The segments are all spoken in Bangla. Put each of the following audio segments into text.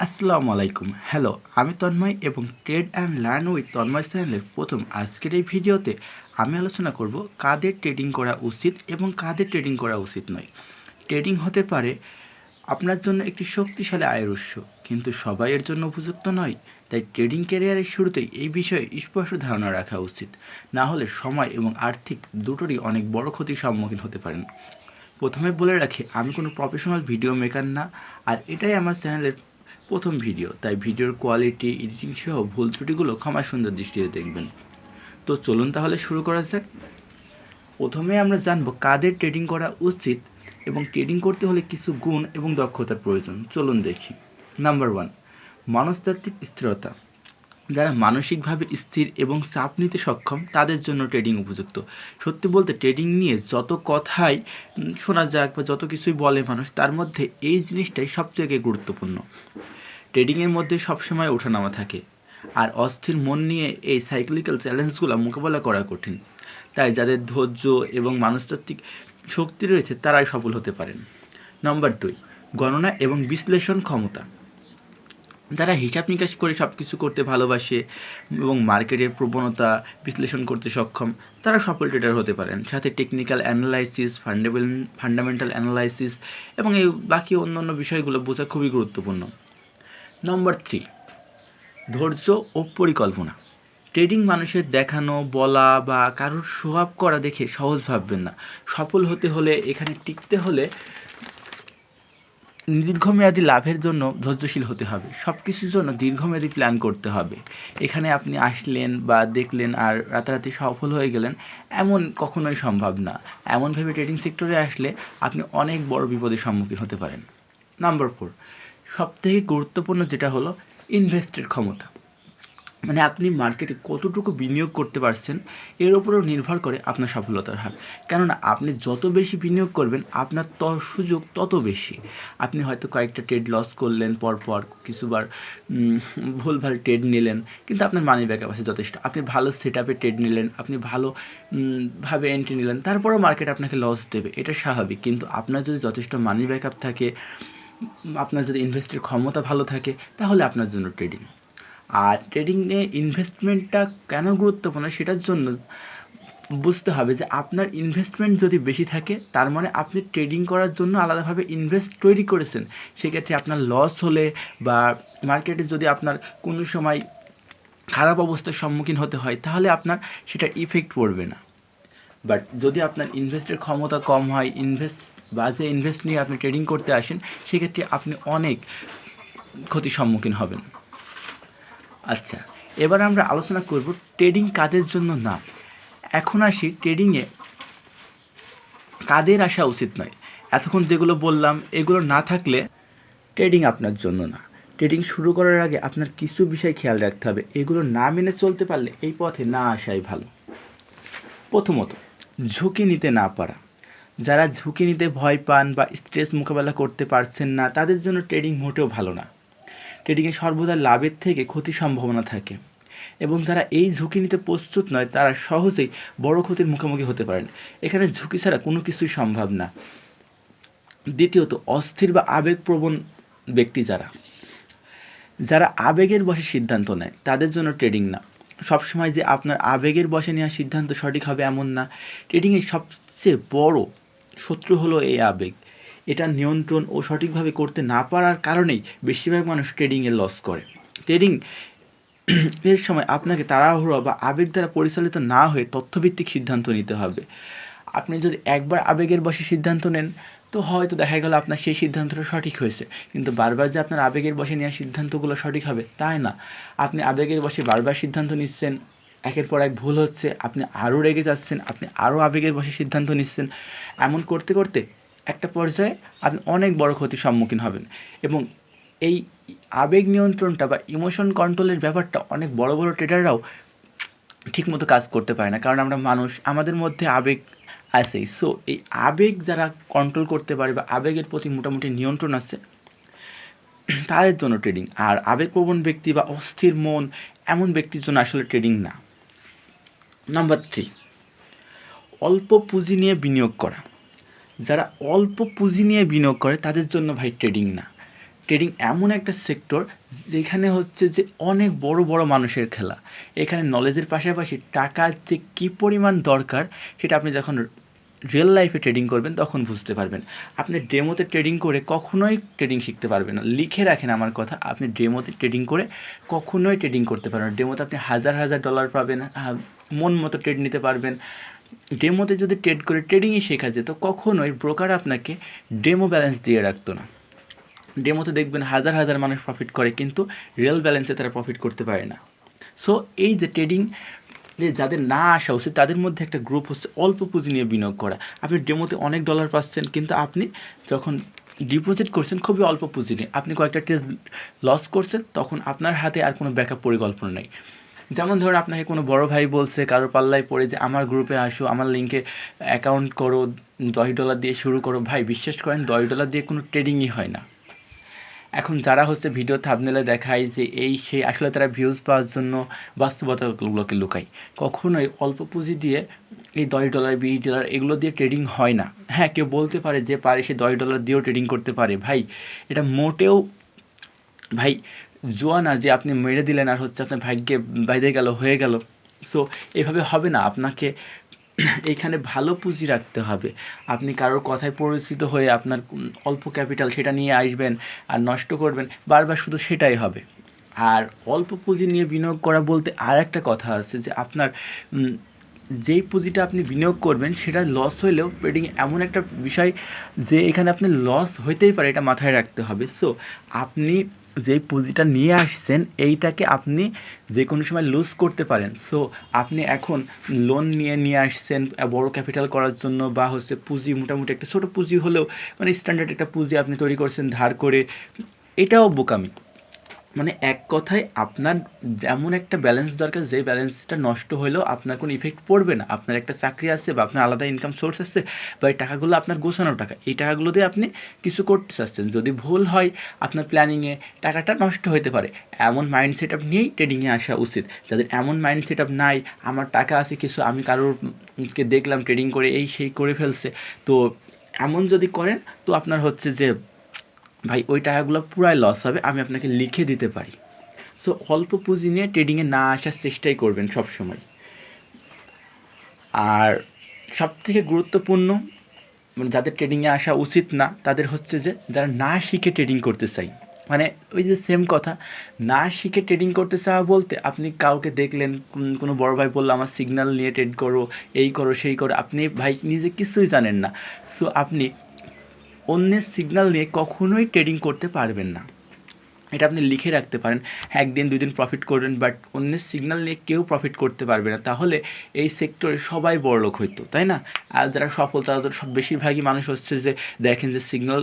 আসসালামু আলাইকুম। হ্যালো আমি তন্ময় এবং trade and learn with Tanmoy চ্যানেলের প্রথম আজকের এই ভিডিওতে আমি আলোচনা করব কাদের ট্রেডিং করা উচিত এবং কাদের ট্রেডিং করা উচিত নয়। ট্রেডিং হতে পারে আপনার জন্য একটি শক্তিশালী আয়ের উৎস, কিন্তু সবাই এর জন্য উপযুক্ত নয়। তাই ট্রেডিং ক্যারিয়ারের শুরুতেই এই বিষয়ে স্পষ্ট ধারণা রাখা উচিত। না হলে সময় এবং আর্থিক দুটোরই অনেক বড় ক্ষতির সম্মুখীন হতে পারেন। প্রথমে বলে রাখি, আমি কোনো প্রফেশনাল ভিডিও মেকার না, আর এটাই আমার চ্যানেলের প্রথম ভিডিও, তাই ভিডিওর কোয়ালিটি, এডিটিং সহ ভুল ত্রুটিগুলো ক্ষমা সুন্দর দৃষ্টিতে দেখবেন। তো চলুন তাহলে শুরু করা যাক। প্রথমে আমরা জানব কাদের ট্রেডিং করা উচিত এবং ট্রেডিং করতে হলে কিছু গুণ এবং দক্ষতার প্রয়োজন। চলুন দেখি। নাম্বার ওয়ান মনস্তাত্ত্বিক স্থিরতা। যারা মানসিকভাবে স্থির এবং চাপ নিতে সক্ষম, তাদের জন্য ট্রেডিং উপযুক্ত। সত্যি বলতে ট্রেডিং নিয়ে যত কথাই শোনা যাক বা যত কিছুই বলে মানুষ, তার মধ্যে এই জিনিসটাই সবথেকে গুরুত্বপূর্ণ। ট্রেডিংয়ের মধ্যে সবসময় ওঠানামা থাকে। আর অস্থির মন নিয়ে এই সাইক্লিক্যাল চ্যালেঞ্জগুলো মোকাবেলা করা কঠিন। তাই যাদের ধৈর্য এবং মানসতাত্ত্বিক শক্তি রয়েছে, তারাই সফল হতে পারেন। নম্বর দুই, গণনা এবং বিশ্লেষণ ক্ষমতা। যারা হিসাব নিকাশ করে সব কিছু করতে ভালোবাসে এবং মার্কেটের প্রবণতা বিশ্লেষণ করতে সক্ষম। তারা সফল ট্রেডার হতে পারেন। সাথে technical analysis fundamental fundamental analysis এবং এই বাকি অন্যান্য বিষয়গুলো বোঝা খুবই গুরুত্বপূর্ণ। নম্বর থ্রি ধৈর্য ও পরিকল্পনা। ট্রেডিং মানুষের দেখানো, বলা বা কারোর সোয়াব করা দেখে সহজ ভাববেন না। সফল হতে হলে এখানে টিকতে হলে দীর্ঘমেয়াদী লাভের জন্য ধৈর্যশীল হতে হবে। সব কিছুর জন্য দীর্ঘমেয়াদী প্ল্যান করতে হবে। এখানে আপনি আসলেন বা দেখলেন আর রাতারাতি সফল হয়ে গেলেন, এমন কখনোই সম্ভব না। এমনভাবে ট্রেডিং সেক্টরে আসলে আপনি অনেক বড় বিপদের সম্মুখীন হতে পারেন। নাম্বার ফোর সবথেকে গুরুত্বপূর্ণ যেটা হলো ইনভেস্টের ক্ষমতা। মানে আপনি মার্কেটে কতটুকু বিনিয়োগ করতে পারছেন এর উপরেও নির্ভর করে আপনার সফলতার হার। কেননা আপনি যত বেশি বিনিয়োগ করবেন আপনার ত সুযোগ তত বেশি। আপনি হয়তো কয়েকটা ট্রেড লস করলেন পরপর কিছুবার ভুলভাল ট্রেড নিলেন কিন্তু আপনার মানি ব্যাকআপ আছে যথেষ্ট। আপনি ভালো সেট আপে ট্রেড নিলেন আপনি ভালো উম, ভাবে এন্ট্রি নিলেন তারপরেও মার্কেট আপনাকে লস দেবে। এটা স্বাভাবিক কিন্তু আপনার যদি যথেষ্ট মানি ব্যাকআপ থাকে আপনার যদি ইনভেস্টের ক্ষমতা ভালো থাকে, তাহলে আপনার জন্য ট্রেডিং আর ট্রেডিংয়ে ইনভেস্টমেন্টটা কেন গুরুত্বপূর্ণ সেটার জন্য বুঝতে হবে যে আপনার ইনভেস্টমেন্ট যদি বেশি থাকে, তার মানে আপনি ট্রেডিং করার জন্য আলাদাভাবে ইনভেস্ট তৈরি করেছেন। সেক্ষেত্রে আপনার লস হলে বা মার্কেটে যদি আপনার কোনো সময় খারাপ অবস্থার সম্মুখীন হতে হয়, তাহলে আপনার সেটা ইফেক্ট পড়বে না। বাট যদি আপনার ইনভেস্টের ক্ষমতা কম হয় ইনভেস্ট বা যে ইনভেস্ট নিয়ে আপনি ট্রেডিং করতে আসেন, সেক্ষেত্রে আপনি অনেক ক্ষতির সম্মুখীন হবেন। আচ্ছা এবার আমরা আলোচনা করব ট্রেডিং কাদের জন্য না। এখন আসি ট্রেডিংয়ে কাদের আসা উচিত নয়। এতক্ষণ যেগুলো বললাম, এগুলো না থাকলে ট্রেডিং আপনার জন্য না। ট্রেডিং শুরু করার আগে আপনার কিছু বিষয় খেয়াল রাখতে হবে। এগুলো না মেনে চলতে পারলে এই পথে না আসাই ভালো। প্রথমত, ঝুঁকি নিতে না পারা। যারা ঝুঁকি নিতে ভয় পান বা স্ট্রেস মোকাবেলা করতে পারছেন না, তাদের জন্য ট্রেডিং মোটেও ভালো না। ট্রেডিংয়ে সর্বদা লাভের থেকে ক্ষতির সম্ভাবনা থাকে এবং যারা এই ঝুঁকি নিতে প্রস্তুত নয়, তারা সহজেই বড় ক্ষতির মুখোমুখি হতে পারেন। এখানে ঝুঁকি ছাড়া কোনো কিছুই সম্ভব না। দ্বিতীয়ত, অস্থির বা আবেগপ্রবণ ব্যক্তি যারা যারা আবেগের বসে সিদ্ধান্ত নেয়, তাদের জন্য ট্রেডিং না। সবসময় যে আপনার আবেগের বসে নেওয়ার সিদ্ধান্ত সঠিক হবে এমন না। ট্রেডিংয়ের সবচেয়ে বড় শত্রু হলো এই আবেগ। এটা নিয়ন্ত্রণ ও সঠিকভাবে করতে না পারার কারণেই বেশিরভাগ মানুষ ট্রেডিংয়ে লস করে। ট্রেডিং এর সময় আপনাকে তাড়াহুড়ো বা আবেগ দ্বারা পরিচালিত না হয়ে তথ্যভিত্তিক সিদ্ধান্ত নিতে হবে। আপনি যদি একবার আবেগের বসে সিদ্ধান্ত নেন, তো হয়তো দেখা গেল আপনার সেই সিদ্ধান্তটা সঠিক হয়েছে। কিন্তু বারবার যে আপনার আবেগের বসে নেওয়া সিদ্ধান্তগুলো সঠিক হবে, তাই না? আপনি আবেগের বসে বারবার সিদ্ধান্ত নিচ্ছেন একের পর এক ভুল হচ্ছে, আপনি আরও রেগে যাচ্ছেন, আপনি আরও আবেগের বসে সিদ্ধান্ত নিচ্ছেন। এমন করতে করতে একটা পর্যায়ে আপনি অনেক বড় ক্ষতির সম্মুখীন হবেন এবং এই আবেগ নিয়ন্ত্রণটা বা ইমোশন কন্ট্রোলের ব্যাপারটা অনেক বড় বড় ট্রেডাররাও ঠিকমতো কাজ করতে পারে না। কারণ আমরা মানুষ, আমাদের মধ্যে আবেগ আছেই সো এই আবেগ যারা কন্ট্রোল করতে পারে বা আবেগের প্রতি মোটামুটি নিয়ন্ত্রণ আছে, তাদের জন্য ট্রেডিং আর আবেগপ্রবণ ব্যক্তি বা অস্থির মন এমন ব্যক্তির জন্য আসলে ট্রেডিং না। নাম্বার থ্রি অল্প পুঁজি নিয়ে বিনিয়োগ করা। যারা অল্প পুঁজি নিয়ে বিনিয়োগ করে, তাদের জন্য ভাই ট্রেডিং না। ট্রেডিং এমন একটা সেক্টর যেখানে হচ্ছে যে অনেক বড় বড় মানুষের খেলা। এখানে নলেজের পাশাপাশি টাকার যে কী পরিমাণ দরকার, সেটা আপনি যখন রিয়েল লাইফে ট্রেডিং করবেন, তখন বুঝতে পারবেন। আপনি ডেমোতে ট্রেডিং করে কখনোই ট্রেডিং শিখতে পারবেন না। লিখে রাখেন আমার কথা, আপনি ডেমোতে ট্রেডিং করে কখনোই ট্রেডিং করতে পারবেন ডেমোতে আপনি হাজার হাজার ডলার পাবেন মন মতো ট্রেড নিতে পারবেন। ডেমোতে যদি ট্রেড করে ট্রেডিংই শেখা যেত, কখনোই ব্রোকার আপনাকে ডেমো ব্যালেন্স দিয়ে রাখতো না। ডেমোতে দেখবেন হাজার হাজার মানুষ প্রফিট করে, কিন্তু রিয়েল ব্যালেন্সে তারা প্রফিট করতে পারে না। সো এই যে ট্রেডিং যে যাদের না আসা উচিত, তাদের মধ্যে একটা গ্রুপ হচ্ছে অল্প পুঁজি নিয়ে বিনিয়োগ করা। আপনি ডেমোতে অনেক ডলার পাচ্ছেন, কিন্তু আপনি যখন ডিপোজিট করছেন, খুবই অল্প পুঁজি নিয়ে, আপনি কয়েকটা টেস্ট লস করছেন, তখন আপনার হাতে আর কোনো ব্যাকআপ পরিকল্পনা নেই। যেমন ধরুন, আপনাকে কোনো বড় ভাই বলছে, কারোর পাল্লায় পড়ে যে, আমার গ্রুপে আসো, আমার লিঙ্কে অ্যাকাউন্ট করো, দশ ডলার দিয়ে শুরু করো। ভাই, বিশ্বাস করেন, দশ ডলার দিয়ে কোনো ট্রেডিংই হয় না। এখন যারা হচ্ছে ভিডিও থাবনেলে দেখায় যে এই সেই আসলে তারা ভিউজ পাওয়ার জন্য বাস্তবতাগুলোকে লুকায়। কখনোই অল্প পুঁজি দিয়ে এই দশ ডলার বিশ ডলার এগুলো দিয়ে ট্রেডিং হয় না। হ্যাঁ কেউ বলতে পারে যে পারে সে দশ ডলার দিয়েও ট্রেডিং করতে পারে। ভাই, এটা মোটেও, ভাই, জোয়া না যে আপনি মেরে দিলেন আর হচ্ছে আপনার ভাগ্যে বাইরে গেল, হয়ে গেল। সো এভাবে হবে না। আপনাকে এইখানে ভালো পুঁজি রাখতে হবে। আপনি কারোর কথায় পরিচিত হয়ে আপনার অল্প ক্যাপিটাল সেটা নিয়ে আসবেন আর নষ্ট করবেন, বারবার শুধু সেটাই হবে। আর অল্প পুঁজি নিয়ে বিনিয়োগ করা বলতে আর একটা কথা আছে যে আপনার যেই পুঁজিটা আপনি বিনিয়োগ করবেন সেটা লস হইলেও ট্রেডিং এমন একটা বিষয় যে এখানে আপনি লস হইতেই পারে এটা মাথায় রাখতে হবে। সো আপনি যেই পুঁজিটা নিয়ে আসছেন, এইটাকে আপনি যে কোনো সময় লুজ করতে পারেন। সো আপনি এখন লোন নিয়ে নিয়ে আসছেন বড় ক্যাপিটাল করার জন্য বা হচ্ছে পুঁজি, মোটামুটি একটা ছোটো পুঁজি হলেও মানে স্ট্যান্ডার্ড একটা পুঁজি আপনি তৈরি করছেন ধার করে, এটাও বোকামি। মানে এক কথায় আপনার যেমন একটা ব্যালেন্স দরকার, যে ব্যালেন্সটা নষ্ট হলেও আপনার কোনো ইফেক্ট পড়বে না। আপনার একটা চাকরি আছে বা আপনার আলাদা ইনকাম সোর্স আছে বা এই টাকাগুলো আপনার গোছানোর টাকা, এই টাকাগুলো দিয়ে আপনি কিছু করতে চাচ্ছেন। যদি ভুল হয়, আপনার প্ল্যানিংয়ে টাকাটা নষ্ট হতে পারে। এমন মাইন্ড সেট আপ নিয়েই ট্রেডিংয়ে আসা উচিত। যাদের এমন মাইন্ড সেট আপ নাই, আমার টাকা আছে কিছু, আমি কারোরকে দেখলাম ট্রেডিং করে, এই সেই করে ফেলছে। তো এমন যদি করেন, তো আপনার হচ্ছে যে ভাই, ওই টাকাগুলো পুরাই লস হবে, আমি আপনাকে লিখে দিতে পারি। সো অল্প পুঁজি নিয়ে ট্রেডিংয়ে না আসার চেষ্টাই করবেন সব সময় আর সব থেকে গুরুত্বপূর্ণ মানে যাদের ট্রেডিংয়ে আসা উচিত না, তাদের হচ্ছে যে, যারা না শিখে ট্রেডিং করতে চাই। মানে ওই যে সেম কথা, না শিখে ট্রেডিং করতে চাওয়া বলতে আপনি কাউকে দেখলেন কোনো বড় ভাই বলল, আমার সিগন্যাল নিয়ে ট্রেড করো, এই করো, সেই করো। আপনি ভাই, নিজে কিছুই জানেন না। সো আপনি অন্যের সিগন্যাল নিয়ে কখনোই ট্রেডিং করতে পারবেন না। এটা আপনি লিখে রাখতে পারেন, একদিন দুই দিন প্রফিট করবেন বাট অন্যের সিগনাল নিয়ে কেউ প্রফিট করতে পারবে না। তাহলে এই সেক্টরে সবাই বড়লোক হইতো, তাই না? আর যারা সফল, তারা তো সব বেশিরভাগই মানুষ হচ্ছে যে দেখেন যে সিগন্যাল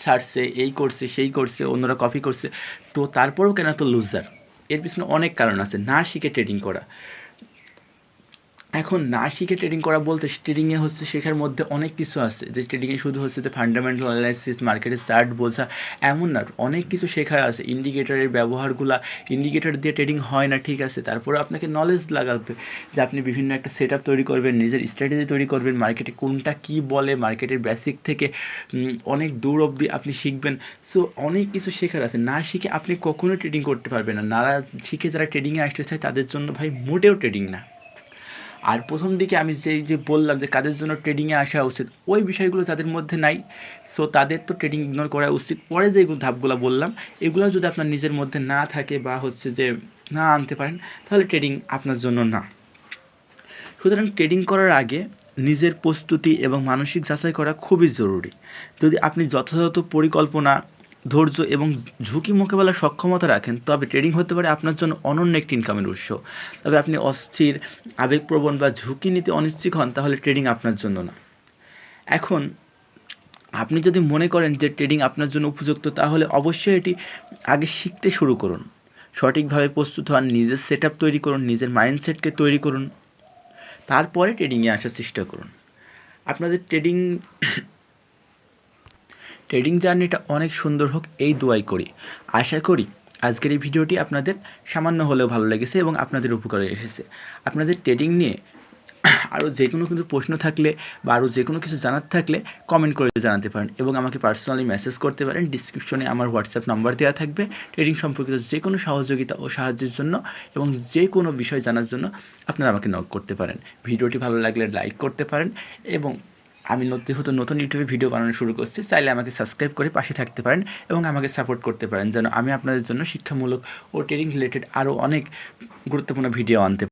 ছাড়ছে, এই করছে, সেই করছে, অন্যরা কপি করছে। তো তারপরেও কেন তো লুজার এর পিছনে অনেক কারণ আছে। না শিখে ট্রেডিং করা। এখন না শিখে ট্রেডিং করা বলতে ট্রেডিংয়ে হচ্ছে শেখার মধ্যে অনেক কিছু আছে। যে ট্রেডিংয়ে শুধু হচ্ছে যে ফান্ডামেন্টাল অ্যানালাইসিস মার্কেটের স্টার্ট বোঝা, এমন না। অনেক কিছু শেখার আছে। ইন্ডিকেটারের ব্যবহারগুলা ইন্ডিকেটার দিয়ে ট্রেডিং হয় না, ঠিক আছে? তারপরে আপনাকে নলেজ লাগাবে যে আপনি বিভিন্ন একটা সেট তৈরি করবেন, নিজের স্ট্র্যাটেজি তৈরি করবেন মার্কেটে কোনটা কি বলে মার্কেটের বেসিক থেকে অনেক দূর অবধি আপনি শিখবেন। সো অনেক কিছু শেখার আছে। না শিখে আপনি কখনো ট্রেডিং করতে পারবেন না। না শিখে যারা ট্রেডিংয়ে আসতে চায়, তাদের জন্য ভাই মোটেও ট্রেডিং না। আর প্রথম দিকে আমি যেই যে বললাম যে কাদের জন্য ট্রেডিংয়ে আসা উচিত, ওই বিষয়গুলো যাদের মধ্যে নাই। সো তাদের তো ট্রেডিং ইগনোর করা উচিত। পরে যে ধাপগুলো বললাম, এগুলো যদি আপনার নিজের মধ্যে না থাকে বা হচ্ছে যে না আনতে পারেন, তাহলে ট্রেডিং আপনার জন্য না। সুতরাং ট্রেডিং করার আগে নিজের প্রস্তুতি এবং মানসিক যাচাই করা খুবই জরুরি। যদি আপনি যথাযথ পরিকল্পনা ধৈর্য এবং ঝুঁকি মোকাবেলার সক্ষমতা রাখেন, তবে ট্রেডিং হতে পারে আপনার জন্য অনন্য একটি ইনকামের উৎস। তবে আপনি অস্থির, আবেগপ্রবণ বা ঝুঁকি নিতে অনিশ্চিত হন, তাহলে ট্রেডিং আপনার জন্য না। এখন, আপনি যদি মনে করেন যে ট্রেডিং আপনার জন্য উপযুক্ত, তাহলে অবশ্যই এটি আগে শিখতে শুরু করুন। সঠিকভাবে প্রস্তুত হন, নিজের সেট তৈরি করুন, নিজের মাইন্ডসেটকে তৈরি করুন। তারপরে ট্রেডিংয়ে আসার চেষ্টা করুন। আপনাদের ট্রেডিং ট্রেডিং জার্নিটা অনেক সুন্দর হোক, এই দোয়াই করি। আশা করি আজকের এই ভিডিওটি আপনাদের সামান্য হলেও ভালো লেগেছে এবং আপনাদের উপকারে এসেছে। আপনাদের ট্রেডিং নিয়ে আরও যে কোনো কিন্তু প্রশ্ন থাকলে বা আরও যে কোনো কিছু জানার থাকলে কমেন্ট করে জানাতে পারেন এবং আমাকে পার্সোনালি মেসেজ করতে পারেন। ডিসক্রিপশনে আমার হোয়াটসঅ্যাপ নাম্বার দেওয়া থাকবে ট্রেডিং সম্পর্কিত যে কোনো সহযোগিতা ও সাহায্যের জন্য এবং যে কোনো বিষয় জানার জন্য আপনারা আমাকে নক করতে পারেন। ভিডিওটি ভালো লাগলে লাইক করতে পারেন এবং আমি নতুন নতুন ইউটিউবে ভিডিও বানানো শুরু করছি, চাইলে আমাকে সাবস্ক্রাইব করে পাশে থাকতে পারেন এবং আমাকে সাপোর্ট করতে পারেন, যেন আমি আপনাদের জন্য শিক্ষামূলক ও ট্রেনিং রিলেটেড আরও অনেক গুরুত্বপূর্ণ ভিডিও আনতে